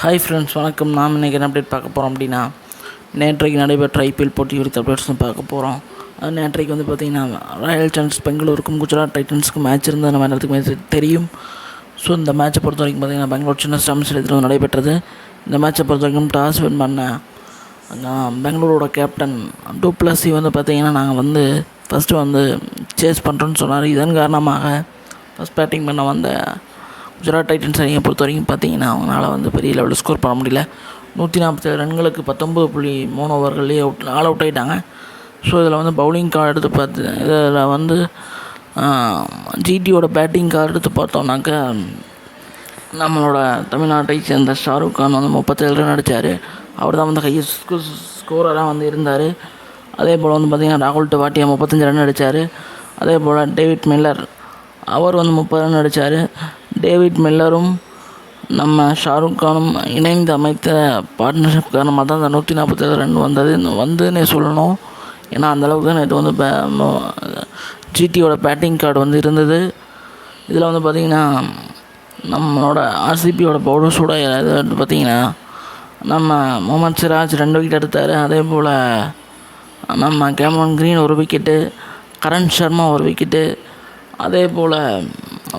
Hi friends வணக்கம். நாம் இன்றைக்கி என்ன அப்டேட் பார்க்க போகிறோம் அப்படின்னா நேற்றைக்கு நடைபெற்ற ஐபிஎல் போட்டி குறித்த அப்டேட்ஸும் பார்க்க போகிறோம் அது நேற்றைக்கு வந்து பார்த்திங்கன்னா ராயல் சேலஞ்சர்ஸ் பெங்களூருக்கும் குஜராத் டைட்டன்ஸுக்கும் மேட்ச் இருந்தது நம்ம எல்லாத்துக்குமே தெரியும். ஸோ இந்த மேட்சை பொறுத்த வரைக்கும் பார்த்திங்கன்னா பெங்களூர் சின்ன ஸ்டாம் ஸ்டேடியத்தில் நடைபெற்றது. இந்த மேட்சை பொறுத்த வரைக்கும் டாஸ் வின் பண்ண நான் பெங்களூரோட கேப்டன் டூப்ளஸி வந்து பார்த்திங்கன்னா நாங்கள் வந்து ஃபஸ்ட்டு வந்து சேஸ் பண்ணுறோன்னு சொன்னார். இதன் காரணமாக ஃபஸ்ட் பேட்டிங் பண்ண வந்த குஜராத் டைட்டன்ஸ் அணியை பொறுத்த வரைக்கும் பார்த்தீங்கன்னா அவங்களால வந்து பெரிய லெவலில் ஸ்கோர் பண்ண முடியல. நூற்றி நாற்பத்தேழு ரன்களுக்கு பத்தொம்பது புள்ளி மூணு ஓவர்கள்லேயே அவுட் ஆல் அவுட் ஆகிட்டாங்க ஸோ இதில் வந்து பவுலிங் கார்டு எடுத்து பார்த்து இதில் வந்து ஜிடியோட பேட்டிங் கார்டு எடுத்து பார்த்தோம்னாக்கா நம்மளோட தமிழ்நாட்டை சேர்ந்த ஷாருக் கான் வந்து முப்பத்தேழு ரன் அடித்தார் அவர் தான் வந்து ஹையஸ்ட் ஸ்கோரராக வந்து இருந்தார். அதே போல் வந்து பார்த்திங்கன்னா ராகுல் டுவாட்டியா முப்பத்தஞ்சு ரன் அடித்தார் அதே போல் டேவிட் மில்லர் அவர் வந்து முப்பது ரன் அடித்தார் டேவிட் மில்லரும் நம்ம ஷாருக் கானும் இணைந்து அமைத்த பார்ட்னர்ஷிப் காரணமாக தான் அந்த நூற்றி நாற்பத்தேழு ரன் வந்தது. வந்துன்னே சொல்லணும். ஏன்னா அந்தளவுக்கு நேற்று வந்து ஜிடியோட பேட்டிங் கார்டு வந்து இருந்தது. இதில் வந்து பார்த்திங்கன்னா நம்மளோட ஆர்சிபியோட பவுடர்ஸோட இது வந்து பார்த்திங்கன்னா நம்ம முகமது சிராஜ் ரெண்டு விக்கெட் எடுத்தார். அதே போல் நம்ம கேமரன் க்ரீன் ஒரு விக்கெட்டு கரண் சர்மா ஒரு விக்கெட்டு அதே போல்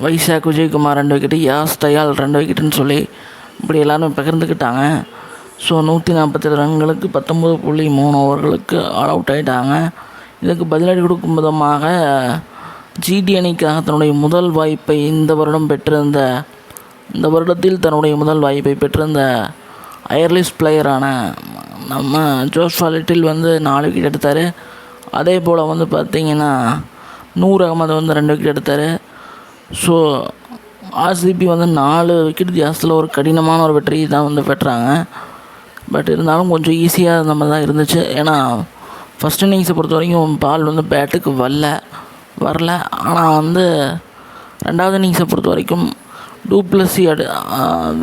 வைசாக் விஜயகுமார் ரெண்டு விக்கெட்டு யாஸ் தயால் ரெண்டு விக்கெட்டுன்னு சொல்லி இப்படி எல்லாரும் பகிர்ந்துக்கிட்டாங்க. ஸோ நூற்றி நாற்பத்தேழு ரன்களுக்கு பத்தொம்பது புள்ளி மூணு ஓவர்களுக்கு ஆல் அவுட் ஆகிட்டாங்க இதுக்கு பதிலடி கொடுக்கும் விதமாக ஜிடி அணிக்காக தன்னுடைய முதல் வாய்ப்பை இந்த வருடம் பெற்றிருந்த இந்த வருடத்தில் தன்னுடைய முதல் வாய்ப்பை பெற்றிருந்த அயர்லிஸ் பிளேயரான நம்ம ஜோஸ் ஃபாலிட்டில் வந்து நாலு விக்கெட் எடுத்தார். அதே போல் வந்து பார்த்திங்கன்னா நூறு அகமது வந்து ரெண்டு விக்கெட் எடுத்தார். ஸோ ஆர்சிபி வந்து நாலு விக்கெட் வித்தியாசத்தில் ஒரு கடினமான ஒரு வெற்றி தான் வந்து பெற்றாங்க. பட் இருந்தாலும் கொஞ்சம் ஈஸியாக இருந்த மாதிரி தான் இருந்துச்சு. ஏன்னா ஃபஸ்ட் இன்னிங்ஸை பொறுத்த வரைக்கும் பால் வந்து பேட்டுக்கு வரல வரல. ஆனால் வந்து ரெண்டாவது இன்னிங்ஸை பொறுத்த வரைக்கும் டூப்ளஸி அடி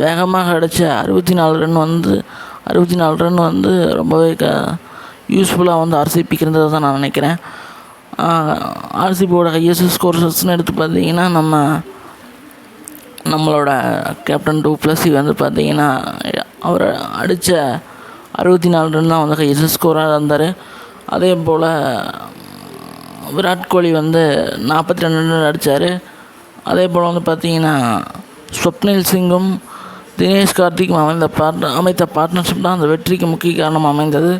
வேகமாக அடித்த அறுபத்தி நாலு ரன் வந்து அறுபத்தி நாலு ரன் வந்து ரொம்பவே க யூஸ்ஃபுல்லாக வந்து ஆர்சிபிக்கு இருந்ததை தான் நான் நினைக்கிறேன். ஆர்சிபியோட ஹையஸ்ட் ஸ்கோர்ஸஸ்னு எடுத்து பார்த்தீங்கன்னா நம்ம நம்மளோட கேப்டன் டூ ப்ளஸி வந்து பார்த்தீங்கன்னா அவர் அடித்த அறுபத்தி நாலு ரன் தான் வந்து ஹையஸ்ட் ஸ்கோராக இருந்தார். அதே போல் விராட் கோலி வந்து நாற்பத்தி ரெண்டு ரன் அடித்தார் அதே போல் வந்து பார்த்தீங்கன்னா ஸ்வப்னில் சிங்கும் தினேஷ் கார்த்திக்கும் அமைந்த பார்ட்னர் அமைத்த பார்ட்னர்ஷிப் தான் அந்த வெற்றிக்கு முக்கிய காரணம் அமைந்தது.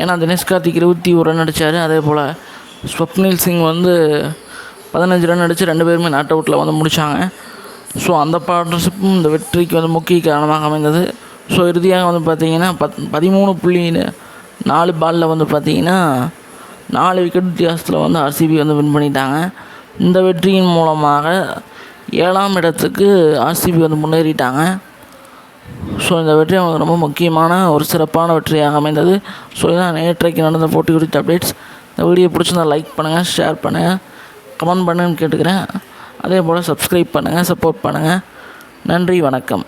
ஏன்னா தினேஷ் கார்த்திக் இருபத்தி ஒரு ரன் அடித்தார் அதே போல் ஸ்வப்னில் சிங் வந்து பதினஞ்சு ரன் அடித்து ரெண்டு பேருமே நாட் அவுட்டில் வந்து முடித்தாங்க ஸோ அந்த பார்ட்னர்ஷிப்பும் இந்த வெற்றிக்கு வந்து முக்கிய காரணமாக அமைந்தது. ஸோ இறுதியாக வந்து பார்த்தீங்கன்னா பத் பதிமூணு புள்ளி நாலு பாலில் வந்து பார்த்தீங்கன்னா நாலு விக்கெட் வித்தியாசத்தில் வந்து ஆர்சிபி வந்து வின் பண்ணிட்டாங்க. இந்த வெற்றியின் மூலமாக ஏழாம் இடத்துக்கு ஆர்சிபி வந்து முன்னேறிட்டாங்க. ஸோ இந்த வெற்றி அவங்களுக்கு ரொம்ப முக்கியமான ஒரு சிறப்பான வெற்றியாக அமைந்தது. ஸோ இதான் நேற்றைக்கு நடந்த போட்டி குறித்த அப்டேட்ஸ் இந்த வீடியோ பிடிச்சிருந்தா லைக் பண்ணுங்கள் ஷேர் பண்ணுங்கள் கமெண்ட் பண்ணுன்னு கேட்டுக்கிறேன். அதே போல் சப்ஸ்கிரைப் பண்ணுங்கள் சப்போர்ட் பண்ணுங்கள் நன்றி வணக்கம்.